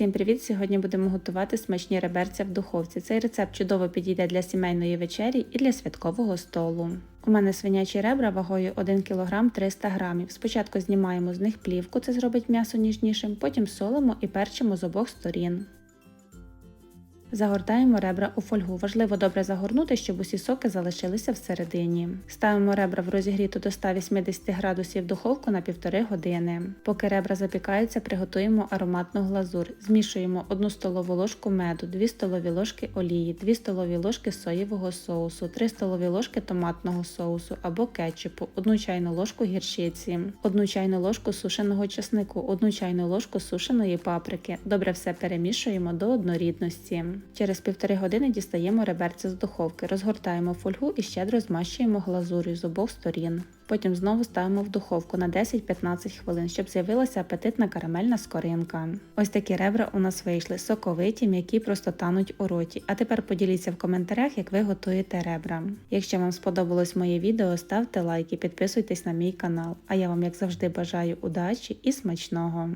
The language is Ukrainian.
Всім привіт! Сьогодні будемо готувати смачні реберця в духовці. Цей рецепт чудово підійде для сімейної вечері і для святкового столу. У мене свинячі ребра вагою 1 кг 300 г. Спочатку знімаємо з них плівку, це зробить м'ясо ніжнішим, потім солимо і перчимо з обох сторін. Загортаємо ребра у фольгу. Важливо добре загорнути, щоб усі соки залишилися всередині. Ставимо ребра в розігріту до 180 градусів духовку на 1,5 години. Поки ребра запікаються, приготуємо ароматну глазур. Змішуємо 1 столову ложку меду, 2 столові ложки олії, 2 столові ложки соєвого соусу, 3 столові ложки томатного соусу або кетчупу, 1 чайну ложку гірчиці, 1 чайну ложку сушеного чеснику, 1 чайну ложку сушеної паприки. Добре все перемішуємо до однорідності. Через півтори години дістаємо реберця з духовки, розгортаємо фольгу і щедро змащуємо глазур'ю з обох сторін. Потім знову ставимо в духовку на 10-15 хвилин, щоб з'явилася апетитна карамельна скоринка. Ось такі ребра у нас вийшли соковиті, м'які просто тануть у роті. А тепер поділіться в коментарях, як ви готуєте ребра. Якщо вам сподобалось моє відео, ставте лайк і підписуйтесь на мій канал. А я вам, як завжди, бажаю удачі і смачного!